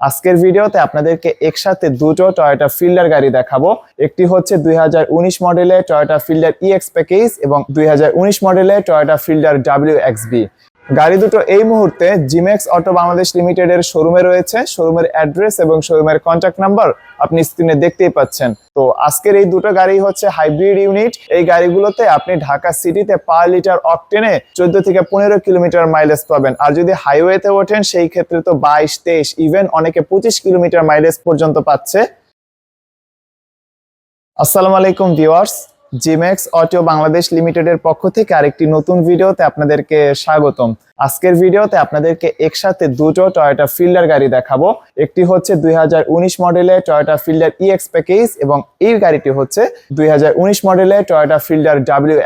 আজকের ভিডিওতে আপনাদেরকে একসাথে দুটো টয়োটা ফিল্ডার গাড়ি দেখাবো। একটি হচ্ছে দুই মডেলের টয়োটা ফিল্ডার ইএক্স প্যাকেজ এবং দুই মডেলের টয়োটা ফিল্ডার ডাব্লিউ এক্সবি গাড়ি দুটো এই মুহূর্তে জিমেক্স অটো বাংলাদেশ লিমিটেডের শোরুমে রয়েছে। শোরুমের অ্যাড্রেস এবং শোরুমের কন্ট্যাক্ট নাম্বার আপনি স্ক্রিনে দেখতেই পাচ্ছেন। তো আজকের এই দুটো গাড়ি হচ্ছে হাইব্রিড ইউনিট এই গাড়িগুলোতে আপনি ঢাকা সিটিতে পার লিটার অকটেনে চোদ্দ থেকে পনেরো কিলোমিটার মাইলেজ পাবেন। আর যদি হাইওয়েতে ওঠেন, সেই ক্ষেত্রে তো বাইশ, তেইশ ইভেন অনেকে পঁচিশ কিলোমিটার মাইলেজ পর্যন্ত পাচ্ছে। আসসালামু আলাইকুম ভিউয়ার্স জিমেক্স অটো বাংলাদেশ লিমিটেডের পক্ষ থেকে আরেকটি নতুন ভিডিওতে আপনাদেরকে স্বাগতম। আজকের ভিডিওতে আপনাদেরকে একসাথে দুটো টয়োটা ফিল্ডার গাড়ি দেখাবো। একটি হচ্ছে দুই মডেলের টয়োটা ফিল্ডার ইএক্স প্যাকেজ এবং এই গাড়িটি হচ্ছে দুই মডেলের টয়োটা ফিল্ডার ডাব্লিউ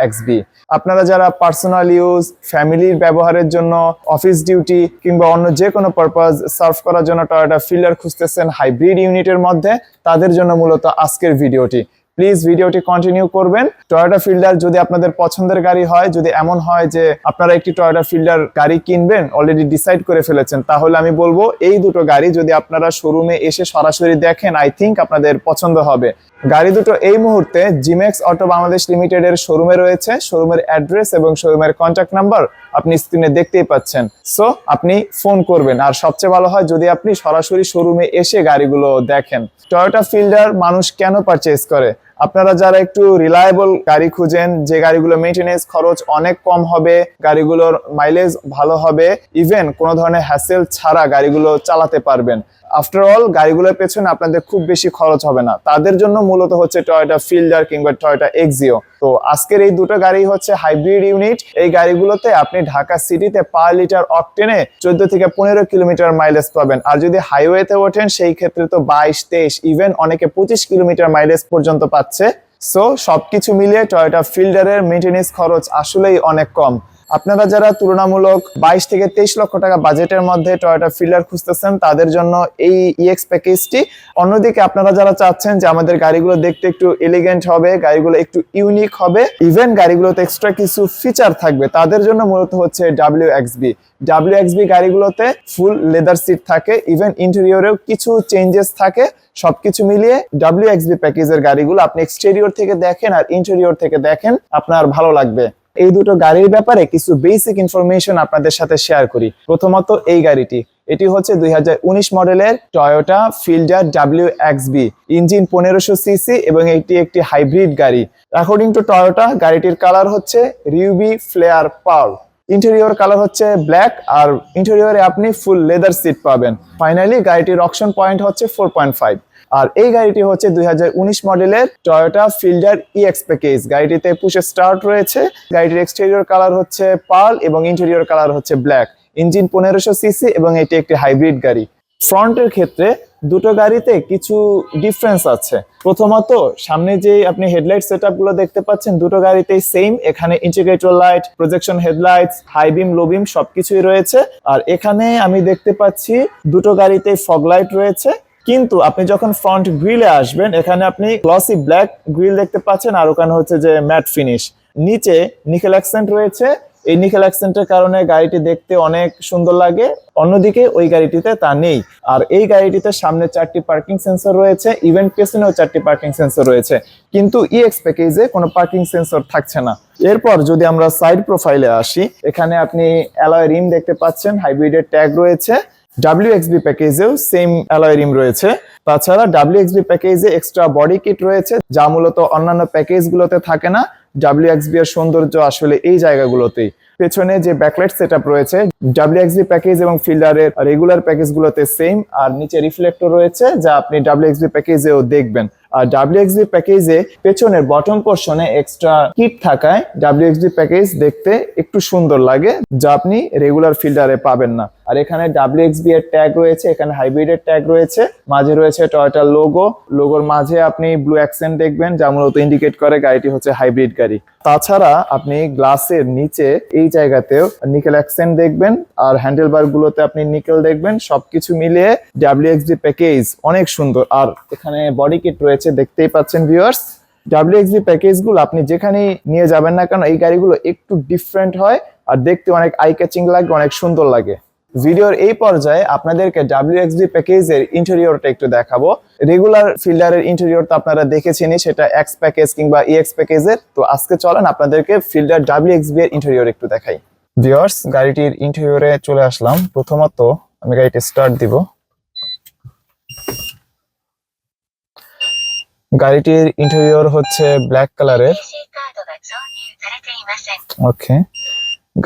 আপনারা যারা পার্সোনাল ইউজ ফ্যামিলির ব্যবহারের জন্য অফিস ডিউটি কিংবা অন্য যে কোনো পারপাস সার্ভ করার জন্য টয়োটা ফিল্ডার খুঁজতেছেন হাইব্রিড ইউনিটের মধ্যে, তাদের জন্য মূলত আজকের ভিডিওটি। প্লিজ ভিডিওটি কন্টিনিউ করবেন। টয়োটা ফিল্ডার যদি আপনাদের পছন্দের গাড়ি হয়, যদি এমন হয় যে আপনারা একটি টয়োটা ফিল্ডার গাড়ি কিনবেন অলরেডি ডিসাইড করে ফেলেছেন, তাহলে আমি বলব এই দুটো গাড়ি যদি আপনারা শোরুমে এসে সরাসরি দেখেন আই থিঙ্ক আপনাদের পছন্দ হবে। গাড়ি দুটো এই মুহূর্তে জিমেক্স অটো বাংলাদেশ লিমিটেডের শোরুমে রয়েছে। শোরুমের অ্যাড্রেস এবং শোরুমের কন্ট্যাক্ট নাম্বার আপনি স্ক্রিনে দেখতেই পাচ্ছেন। সো আপনি ফোন করবেন। আর সবচেয়ে ভালো হয় যদি আপনি সরাসরি শোরুমে এসে গাড়িগুলো দেখেন। টয়োটা ফিল্ডার মানুষ কেন পারচেস করে? আপনারা যারা একটু রিলায়েবল গাড়ি খুঁজেন, যে গাড়িগুলো মেনটেনেন্স খরচ অনেক কম হবে, গাড়িগুলোর মাইলেজ ভালো হবে ইভেন কোনো ধরনের হ্যাসেল ছাড়া গাড়িগুলো চালাতে পারবেন। আফটার অল গাড়িগুলোর পেছনে আপনাদের খুব বেশি খরচ হবে না। তাদের জন্য মূলত হচ্ছে টয়োটা ফিল্ডার কিংবা টয়োটা এক্সিও তো আজকের এই দুটো গাড়ি হচ্ছে হাইব্রিড ইউনিট এই গাড়িগুলোতে আপনি ঢাকা সিটিতে পার লিটার অকটেনে চোদ্দ থেকে পনেরো কিলোমিটার মাইলেজ পাবেন। আর যদি হাইওয়েতে ওঠেন, সেই ক্ষেত্রে তো বাইশ, তেইশ ইভেন অনেকে পঁচিশ কিলোমিটার মাইলেজ পর্যন্ত পাচ্ছে। সো সবকিছু মিলিয়ে টয়োটা ফিল্ডারের মেনটেনেন্স খরচ আসলেই অনেক কম। আপনারা যারা তুলনামূলক বাইশ থেকে তেইশ লক্ষ টাকা বাজেটের মধ্যে টয়োটা ফিল্ডার খুঁজতেছেন, তাদের জন্য এই ইএক্স প্যাকেজটি অন্যদিকে আপনারা যারা চাচ্ছেন যে আমাদের গাড়িগুলো দেখতে একটু এলিগেন্ট হবে, গাড়িগুলো একটু ইউনিক হবে ইভেন গাড়িগুলোতে এক্সট্রা কিছু ফিচার থাকবে, তাদের জন্য মূলত হচ্ছে W X B W X B গাড়িগুলোতে full leather seat থাকে ইভেন ইন্টেরিয়রেও কিছু চেঞ্জেস থাকে, সবকিছু মিলিয়ে ডাব্লিউ এক্সবি প্যাকেজের গাড়িগুলো আপনি এক্সটেরিয়র থেকে দেখেন আর ইন্টেরিয়র থেকে দেখেন, আপনার ভালো লাগবে। এই দুটো গাড়ির ব্যাপারে কিছু বেসিক ইনফরমেশন আপনাদের সাথে শেয়ার করি। প্রথমত এই গাড়িটি, এটি হচ্ছে দুই হাজার উনিশ মডেলের Toyota Fielder W X B engine পনেরোশো সিসি এবং এটি একটি হাইব্রিড গাড়ি। অ্যাকর্ডিং টু টয়োটা গাড়িটির কালার হচ্ছে ruby flare pearl interior colour হচ্ছে ব্ল্যাক আর ইন্টেরিয়রে আপনি ফুল লেদার সিট পাবেন। ফাইনালি গাড়িটির অকশন পয়েন্ট হচ্ছে ফোর পয়েন্ট ফাইভ আর এই গাড়িটি হচ্ছে দুই হাজার উনিশ মডেলের টয়োটা ফিল্ডার ইএক্স প্যাকেজ গাড়িটিতে পুষে স্টার্ট রয়েছে। গাড়িটির এক্সটেরিয়র কালার হচ্ছে পার্ল এবং ইন্টেরিয়র কালার হচ্ছে ব্ল্যাক ইঞ্জিন পনেরোশো সিসি এবং এটি একটি হাইব্রিড গাড়ি। ফ্রন্টের ক্ষেত্রে দুটো গাড়িতে কিছু ডিফারেন্স আছে। প্রথমত, সামনে যে আপনি হেডলাইট সেটগুলো দেখতে পাচ্ছেন, দুটো গাড়িতেই সেম এখানে integrator light projection headlights high beam low beam সবকিছুই রয়েছে। আর এখানে আমি দেখতে পাচ্ছি দুটো গাড়িতে ফগ লাইট রয়েছে। কিন্তু আপনি যখন ফ্রন্ট গ্রিলে আসবেন, এখানে আপনি গ্লসি ব্ল্যাক গ্রিল দেখতে পাচ্ছেন, আর ওখানে হচ্ছে যে ম্যাট ফিনিশ নিচে নিকেল অ্যাক্সেন্ট রয়েছে। এই নিকেল অ্যাক্সেন্টের কারণে গাড়িটি দেখতে অনেক সুন্দর লাগে। অন্যদিকে ওই গাড়িটিতে তা নেই। আর এই গাড়িটিতে সামনে চারটি পার্কিং সেন্সর রয়েছে ইভেন পেছনেও চারটি পার্কিং সেন্সর রয়েছে। কিন্তু ইএক্স প্যাকেজে কোনো পার্কিং সেন্সর থাকছে না। এরপর যদি আমরা সাইড প্রোফাইলে আসি, এখানে আপনি অ্যালয় রিম দেখতে পাচ্ছেন হাইব্রিডের ট্যাগ রয়েছে। ডাব্লিউ এক্সবি প্যাকেজেও সেম অ্যালয় রিম রয়েছে। তাছাড়া ডাব্লিউ এক্সবি প্যাকেজে এক্সট্রা বডি কিট রয়েছে, যা মূলত অন্যান্য প্যাকেজগুলোতে থাকে না। ডাব্লিউ এক্সবি এর সৌন্দর্য আসলে এই জায়গাগুলোতেই। পেছনে যে ব্যাকলাইট সেট রয়েছে ডাব্লিউ এক্সবি প্যাকেজ এবং ফিল্ডারের রেগুলার প্যাকেজগুলোতে সেম আর নিচে রিফ্লেক্টর রয়েছে, যা আপনি ডাব্লিউ এক্সবি প্যাকেজেও দেখবেন। আর ডাব্লিউএক্সবি প্যাকেজে পেছনের বটম পোর্শনে এক্সট্রা কিট থাকায় ডাব্লিউএক্সবি প্যাকেজ দেখতে একটু সুন্দর লাগে, যা আপনি রেগুলার ফিল্ডারে পাবেন না। আর এখানে ডাব্লিউএক্সবি এর ট্যাগ রয়েছে, এখানে হাইব্রিডের ট্যাগ রয়েছে। মাঝে রয়েছে টয়োটার লোগো লোগোর মাঝে আপনি ব্লু অ্যাকসেন্ট দেখবেন, যা মূলত ইন্ডিকেট করে গাড়িটি হচ্ছে হাইব্রিড গাড়ি। তাছাড়া আপনি গ্লাসের নিচে এই জায়গাতেও নিকেল অ্যাকসেন্ট দেখবেন, আর হ্যান্ডেল বার গুলোতে আপনি নিকেল দেখবেন, সবকিছু মিলিয়ে ডাব্লিউএক্সবি প্যাকেজ অনেক সুন্দর। আর এখানে বডি কিট রয়েছে, দেখতেই পাচ্ছেন ভিউয়ার্স ডাব্লিউএক্সবি প্যাকেজগুলো আপনি যেখানেই নিয়ে যাবেন না কেন, এই গাড়িগুলো একটু ডিফারেন্ট হয়, আর দেখতে অনেক আই ক্যাচিং লাগে, অনেক সুন্দর লাগে। ভিডিওর এই পর্যায়ে আপনাদেরকে ডাব্লিউএক্সডি প্যাকেজের ইন্টেরিয়রটা একটু দেখাবো। রেগুলার ফিল্ডারের ইন্টেরিয়র তো আপনারা দেখেছেনই, সেটা এক্স প্যাকেজ কিংবা ইএক্স প্যাকেজের তো আজকে চলেন আপনাদেরকে ফিল্ডার ডাব্লিউএক্সবি এর ইন্টেরিয়র একটু দেখাই। ভিউয়ার্স গাড়িটির ইন্টেরিয়রে চলে আসলাম। প্রথমত আমি গাড়িটি স্টার্ট দিব। গাড়িটির ইন্টেরিয়র হচ্ছে ব্ল্যাক কালারের ওকে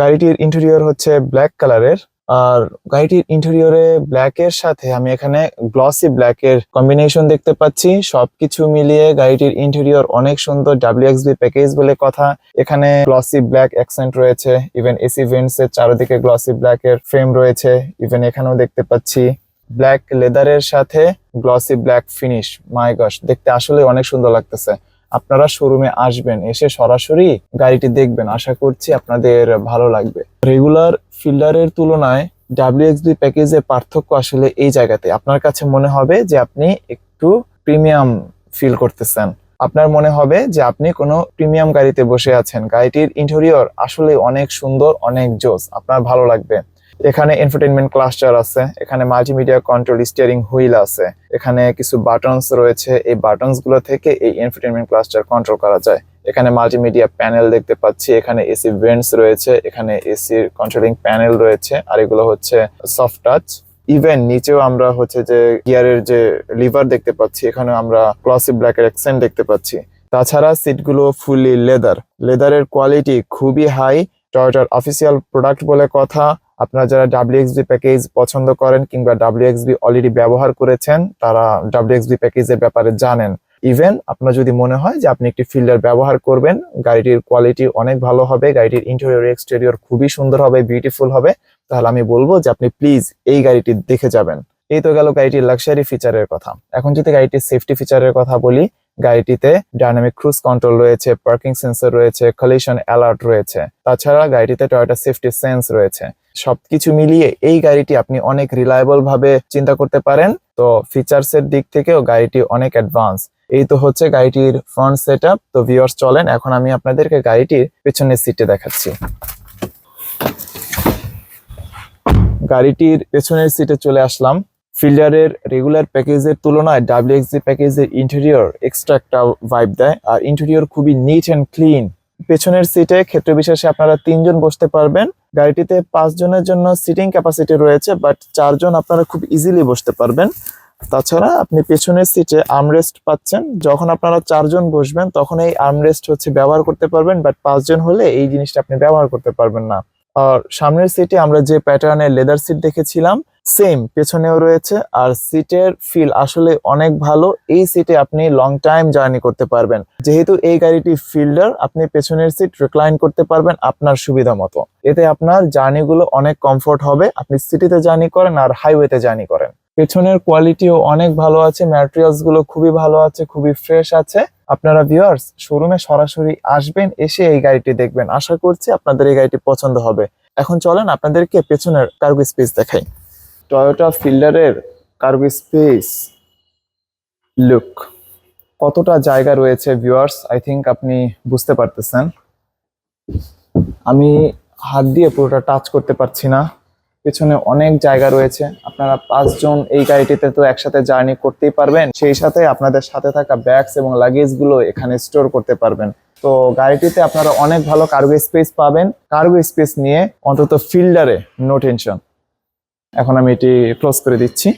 গাড়িটির ইন্টেরিয়র হচ্ছে ব্ল্যাক কালারের আর গাড়িটির ইন্টেরিয়রে ব্ল্যাক এর সাথে আমি এখানে গ্লসি ব্ল্যাক এর কম্বিনেশন দেখতে পাচ্ছি। সবকিছু মিলিয়ে গাড়িটির ইন্টেরিয়র অনেক সুন্দর ডাব্লিউ ডাব্লিউএক্সবি প্যাকেজ বলে কথা। এখানে গ্লসি ব্ল্যাক অ্যাকসেন্ট রয়েছে ইভেন এসি ভেন্টস এর চারিদিকে গ্লসি ব্ল্যাক এর ফ্রেম রয়েছে। ইভেন এখানেও দেখতে পাচ্ছি ব্ল্যাক লেদারের সাথে glossy black finish my gosh দেখতে আসলে অনেক সুন্দর লাগতেছে। আপনারা শোরুমে আসবেন, এসে সরাসরি গাড়িটি দেখবেন। আশা করছি আপনাদের ভালো লাগবে। রেগুলার ফিল্ডারের তুলনায় ডাব্লিউএক্সবি প্যাকেজের পার্থক্য আসলে এই জায়গাতে। আপনার কাছে মনে হবে যে আপনি একটু প্রিমিয়াম ফিল করতেছেন। আপনার মনে হবে যে আপনি কোনো প্রিমিয়াম গাড়িতে বসে আছেন। গাড়িটির ইন্টেরিয়র আসলে অনেক সুন্দর, অনেক জোস। আপনার ভালো লাগবে। এখানে এন্টারটেনমেন্ট ক্লাস্টার আছে, এখানে মাল্টিমিডিয়া কন্ট্রোল স্টিয়ারিং হুইল আছে, এখানে কিছু বাটনস রয়েছে, এই বাটনসগুলো থেকে এই এন্টারটেনমেন্ট ক্লাস্টার কন্ট্রোল করা যায়। এখানে মাল্টিমিডিয়া প্যানেল দেখতে পাচ্ছি, এখানে এসি ভেন্টস রয়েছে, এখানে এসির কন্ট্রোলিং প্যানেল রয়েছে, আর এগুলো হচ্ছে সফট টাচ ইভেন নিচেও আমরা হচ্ছে যে গিয়ারের যে লিভার দেখতে পাচ্ছি এখানে আমরা ক্লসি ব্ল্যাকের অ্যাকসেন্ট দেখতে পাচ্ছি। তাছাড়া সিটগুলো ফুললি লেদার লেদারের কোয়ালিটি খুবই হাই টয়োটার অফিসিয়াল প্রোডাক্ট বলে কথা। আপনারা যারা ডাব্লিউএক্সবি প্যাকেজ পছন্দ করেন কিংবা ডাব্লিউএক্সবি অলরেডি ব্যবহার করেছেন, তারা ডাব্লিউএক্সবি প্যাকেজের ব্যাপারে জানেন। ইভেন আপনার যদি মনে হয় যে আপনি একটি ফিল্ডার ব্যবহার করবেন, গাড়িটির কোয়ালিটি অনেক ভালো হবে, গাড়িটির ইন্টেরিয়র এক্সটেরিয়র খুবই সুন্দর হবে বিউটিফুল হবে, তাহলে আমি বলব যে আপনি প্লিজ এই গাড়িটি দেখে যাবেন। এই তো গেল গাড়িটির লাক্সারি ফিচারের কথা। এখন যদি গাড়িটির সেফটি ফিচারের কথা বলি, গাড়িটিতে ডাইনামিক ক্রুজ কন্ট্রোল রয়েছে পার্কিং সেন্সর রয়েছে কলিশন অ্যালার্ট রয়েছে। তাছাড়া গাড়িটিতে টয়োটা সেফটি সেন্স রয়েছে। সবকিছু মিলিয়ে এই গাড়িটি আপনি অনেক রিলায়েবল ভাবে চিন্তা করতে পারেন। তো ফিচার্স এর দিক থেকেও গাড়িটি অনেক অ্যাডভান্স এই তো হচ্ছে গাড়িটির ফ্রন্ট সেট তো ভিউয়ার্স চলেন, এখন আমি আপনাদেরকে গাড়িটির পেছনের সিটে দেখাচ্ছি। গাড়িটির পেছনের সিটে চলে আসলাম। ফিল্ডারের রেগুলার প্যাকেজের তুলনায় ডাব্লিউএক্সি প্যাকেজের ইন্টেরিয়র এক্সট্রা একটা ভাইব দেয়। আর ইন্টেরিয়র খুবই নিট অ্যান্ড ক্লিন পেছনের সিটে ক্ষেত্র বিশেষে আপনারা তিনজন বসতে পারবেন। গাড়িটিতে পাঁচ জনের জন্য সিটিং ক্যাপাসিটি রয়েছে বাট চারজন আপনারা খুব ইজিলি বসতে পারবেন। তাছাড়া আপনি পেছনের সিটে আর্মরেস্ট পাচ্ছেন। যখন আপনারা চারজন বসবেন, তখন এই আর্মরেস্ট হচ্ছে ব্যবহার করতে পারবেন বাট পাঁচজন হলে এই জিনিসটা আপনি ব্যবহার করতে পারবেন না। আর সামনের সিটে আমরা যে প্যাটার্নের লেদার সিট দেখেছিলাম সেম পেছনেও রয়েছে আর সিটের ফিল আসলে অনেক ভালো। এই সিটে আপনি লং টাইম জার্নি করতে পারবেন। যেহেতু এই গাড়িটি ফিল্ডার আপনি পেছনের সিট রিক্লাইন করতে পারবেন আপনার সুবিধা মতো। এতে আপনার জার্নিগুলো অনেক কমফোর্ট হবে। আপনি সিটিতে জার্নি করেন আর হাইওয়েতে জার্নি করেন। পেছনের কোয়ালিটিও অনেক ভালো আছে ম্যাটেরিয়ালসগুলো খুবই ভালো আছে, খুবই ফ্রেশ আছে। আপনারা ভিউয়ার্স শোরুমে সরাসরি আসবেন, এসে এই গাড়িটি দেখবেন। আশা করছি আপনাদের এই গাড়িটি পছন্দ হবে। এখন চলেন আপনাদেরকে পেছনের কার্গো স্পেস দেখাই। টয়োটা ফিল্ডারের কার্গো স্পেস লুক কতটা জায়গা রয়েছে ভিউয়ার্স আই থিংক আপনি বুঝতে পারতেছেন। আমি হাত দিয়ে পুরোটা টাচ করতে পারছি না। পেছনে অনেক জায়গা রয়েছে। আপনারা পাঁচজন এই গাড়িটিতে তো একসাথে জার্নি করতেই পারবেন। সেই সাথে আপনাদের সাথে থাকা ব্যাগস এবং লাগেজগুলো এখানে স্টোর করতে পারবেন। তো গাড়িটিতে আপনারা অনেক ভালো কার্গো স্পেস পাবেন। কার্গো স্পেস নিয়ে অন্তত ফিল্ডারে নো টেনশন এখন আমি এটি ক্লোজ করে দিচ্ছি।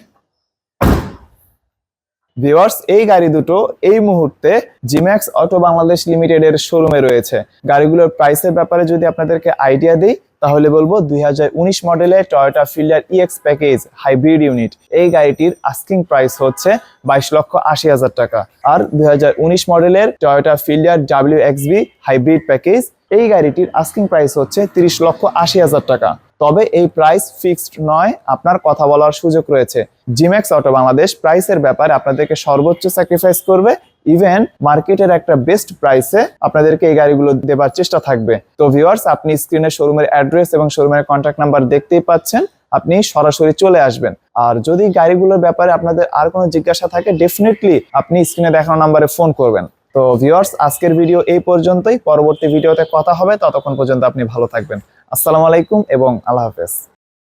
ভিউয়ার্স, এই গাড়ি দুটো এই মুহূর্তে জিম্যাক্স অটো বাংলাদেশ লিমিটেড এর শোরুমে রয়েছে। গাড়িগুলোর প্রাইসের ব্যাপারে যদি আপনাদেরকে আইডিয়া দিই তাহলে বলব দু হাজার উনিশ মডেলের Toyota Fielder EX package hybrid unit এই গাড়িটির আস্কিং প্রাইস হচ্ছে বাইশ লক্ষ আশি হাজার টাকা। আর দুই হাজার উনিশ মডেলের Toyota Fielder W hybrid package এই গাড়িটির আস্কিং প্রাইস হচ্ছে তিরিশ লক্ষ আশি হাজার টাকা। তবে এই প্রাইস ফিক্সড নয়, আপনার কথা বলার সুযোগ রয়েছে। জিম্যাক্স অটো বাংলাদেশ প্রাইসের ব্যাপারে আপনাদেরকে সর্বোচ্চ স্যাক্রিফাইস করবে ইভেন মার্কেটের একটা বেস্ট প্রাইসে আপনাদেরকে এই গাড়িগুলো দেবার চেষ্টা থাকবে। তো ভিউয়ার্স আপনি স্ক্রিনে শোরুমের অ্যাড্রেস এবং শোরুমের কন্ট্যাক্ট নাম্বার দেখতেই পাচ্ছেন, আপনি সরাসরি চলে আসবেন। আর যদি গাড়িগুলোর ব্যাপারে আপনাদের আর কোনো জিজ্ঞাসা থাকে ডেফিনেটলি আপনি স্ক্রিনে দেখানো নাম্বারে ফোন করবেন। তো ভিউয়ার্স আজকের ভিডিও এই পর্যন্তই, পরবর্তী ভিডিওতে কথা হবে, ততক্ষণ পর্যন্ত আপনি ভালো থাকবেন। আসসালামু আলাইকুম এবং আল্লাহ হাফেজ।